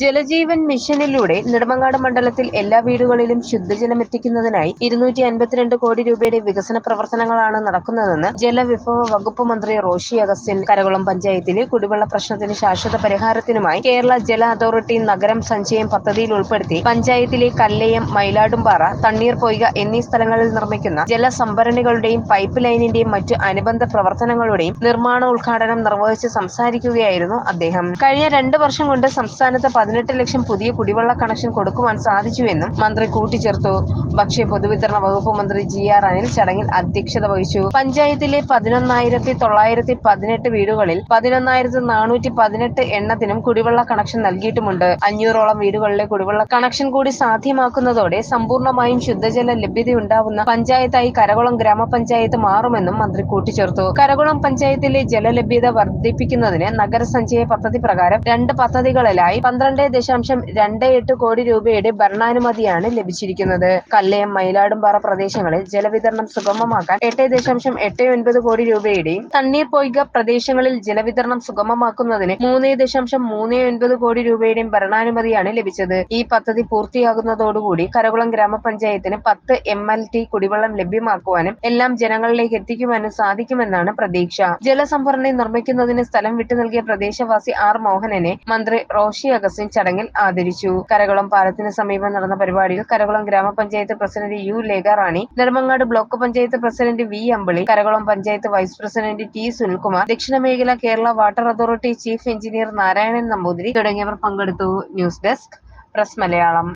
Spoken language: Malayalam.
ജലജീവൻ മിഷനിലൂടെ നെടുമങ്ങാട് മണ്ഡലത്തിൽ എല്ലാ വീടുകളിലും ശുദ്ധജലം എത്തിക്കുന്നതിനായി ഇരുന്നൂറ്റി അൻപത്തിരണ്ട് കോടി രൂപയുടെ വികസന പ്രവർത്തനങ്ങളാണ് നടക്കുന്നതെന്ന് ജലവിഭവ വകുപ്പ് മന്ത്രി റോഷി അഗസ്റ്റിൻ കരകുളം പഞ്ചായത്തിലെ കുടിവെള്ള പ്രശ്നത്തിന് ശാശ്വത പരിഹാരത്തിനുമായി കേരള ജല അതോറിറ്റി നഗരം സഞ്ചയം പദ്ധതിയിൽ ഉൾപ്പെടുത്തി പഞ്ചായത്തിലെ കല്ലയം മയിലാടുംപാറ തണ്ണീർ പൊയ്ക എന്നീ സ്ഥലങ്ങളിൽ നിർമ്മിക്കുന്ന ജലസംഭരണികളുടെയും പൈപ്പ് ലൈനിന്റെയും മറ്റു അനുബന്ധ പ്രവർത്തനങ്ങളുടെയും നിർമ്മാണ ഉദ്ഘാടനം നിർവഹിച്ച് സംസാരിക്കുകയായിരുന്നു അദ്ദേഹം. കഴിഞ്ഞ രണ്ട് വർഷം കൊണ്ട് സംസ്ഥാനത്ത് പതിനെട്ട് ലക്ഷം പുതിയ കുടിവെള്ള കണക്ഷൻ കൊടുക്കുവാൻ സാധിച്ചുവെന്നും മന്ത്രി കൂട്ടിച്ചേർത്തു. ഭക്ഷ്യ പൊതുവിതരണ വകുപ്പ് മന്ത്രി ജി ആർ അനിൽ ചടങ്ങിൽ അധ്യക്ഷത വഹിച്ചു. പഞ്ചായത്തിലെ പതിനൊന്നായിരത്തി തൊള്ളായിരത്തി പതിനെട്ട് വീടുകളിൽ പതിനൊന്നായിരത്തി നാനൂറ്റി പതിനെട്ട് എണ്ണത്തിനും കുടിവെള്ള കണക്ഷൻ നൽകിയിട്ടുമുണ്ട്. അഞ്ഞൂറോളം വീടുകളിലെ കുടിവെള്ള കണക്ഷൻ കൂടി സാധ്യമാക്കുന്നതോടെ സമ്പൂർണമായും ശുദ്ധജല ലഭ്യതയുണ്ടാവുന്ന പഞ്ചായത്തായി കരകുളം ഗ്രാമപഞ്ചായത്ത് മാറുമെന്നും മന്ത്രി കൂട്ടിച്ചേർത്തു. കരകുളം പഞ്ചായത്തിലെ ജലലഭ്യത വർദ്ധിപ്പിക്കുന്നതിന് നഗരസഞ്ചയ പദ്ധതി പ്രകാരം രണ്ട് പദ്ധതികളിലായി പന്ത്രണ്ട് ദശാംശം രണ്ട് എട്ട് കോടി രൂപയുടെ ഭരണാനുമതിയാണ് ലഭിച്ചിരിക്കുന്നത്. കല്ലയം മയിലാടുംപാറ പ്രദേശങ്ങളിൽ ജലവിതരണം സുഗമമാക്കാൻ എട്ട് ദശാംശം എട്ട് ഒൻപത് കോടി രൂപയുടെയും തണ്ണീർ പൊയ്ക പ്രദേശങ്ങളിൽ ജലവിതരണം സുഗമമാക്കുന്നതിന് മൂന്ന് ദശാംശം മൂന്ന് ഒൻപത് കോടി രൂപയുടെയും ഭരണാനുമതിയാണ് ലഭിച്ചത്. ഈ പദ്ധതി പൂർത്തിയാകുന്നതോടുകൂടി കരകുളം ഗ്രാമപഞ്ചായത്തിന് പത്ത് എം എൽ ടി കുടിവെള്ളം ലഭ്യമാക്കുവാനും എല്ലാം ജനങ്ങളിലേക്ക് എത്തിക്കുവാനും സാധിക്കുമെന്നാണ് പ്രതീക്ഷ. ജലസംഭരണി നിർമ്മിക്കുന്നതിന് സ്ഥലം വിട്ടു നൽകിയ പ്രദേശവാസി ആർ മോഹനനെ മന്ത്രി റോഷി അഗസ്റ്റിൻ ചടങ്ങിൽ ആദരിച്ചു. കരകുളം പാലത്തിന് സമീപം നടന്ന പരിപാടിയിൽ Karakulam grama panchayat president U Lekha Rani Nedumangad block panchayat president V Ambili Karakulam panchayat vice president T Sunilkumar ദക്ഷിണ മേഖല Kerala water authority chief engineer Narayanan Namboothiri തുടങ്ങിയവർ പങ്കെടുത്തു. News desk press Malayalam.